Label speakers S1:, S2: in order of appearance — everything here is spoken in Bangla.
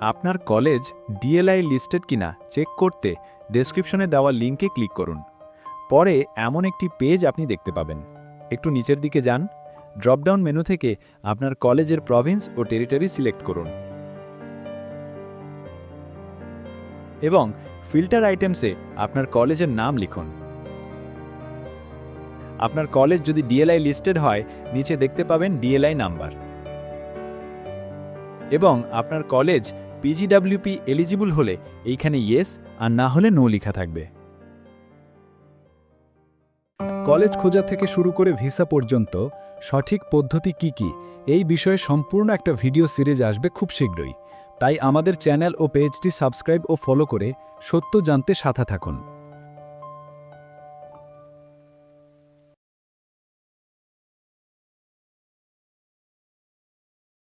S1: আপনার কলেজ ডিএলআই লিস্টেড কিনা চেক করতে ডেসক্রিপশনে দেওয়া লিঙ্কে ক্লিক করুন। পরে এমন একটি পেজ আপনি দেখতে পাবেন। একটু নিচের দিকে যান। ড্রপডাউন মেনু থেকে আপনার কলেজের প্রভিন্স ও টেরিটরি সিলেক্ট করুন। এবং ফিল্টার আইটেমসে আপনার কলেজের নাম লিখুন। আপনার কলেজ যদি ডিএলআই লিস্টেড হয়, নিচে দেখতে পাবেন ডিএলআই নাম্বার। এবং আপনার কলেজ পিজিডাব্লিউপি এলিজিবল হলে এইখানে ইয়েস আর না হলে নো লেখা থাকবে। কলেজ খোঁজা থেকে শুরু করে ভিসা পর্যন্ত সঠিক পদ্ধতি কি কি, এই বিষয়ে সম্পূর্ণ একটা ভিডিও সিরিজ আসবে খুব শীঘ্রই। তাই আমাদের চ্যানেল ও পেজটি সাবস্ক্রাইব ও ফলো করে সত্য জানতে সাথে থাকুন।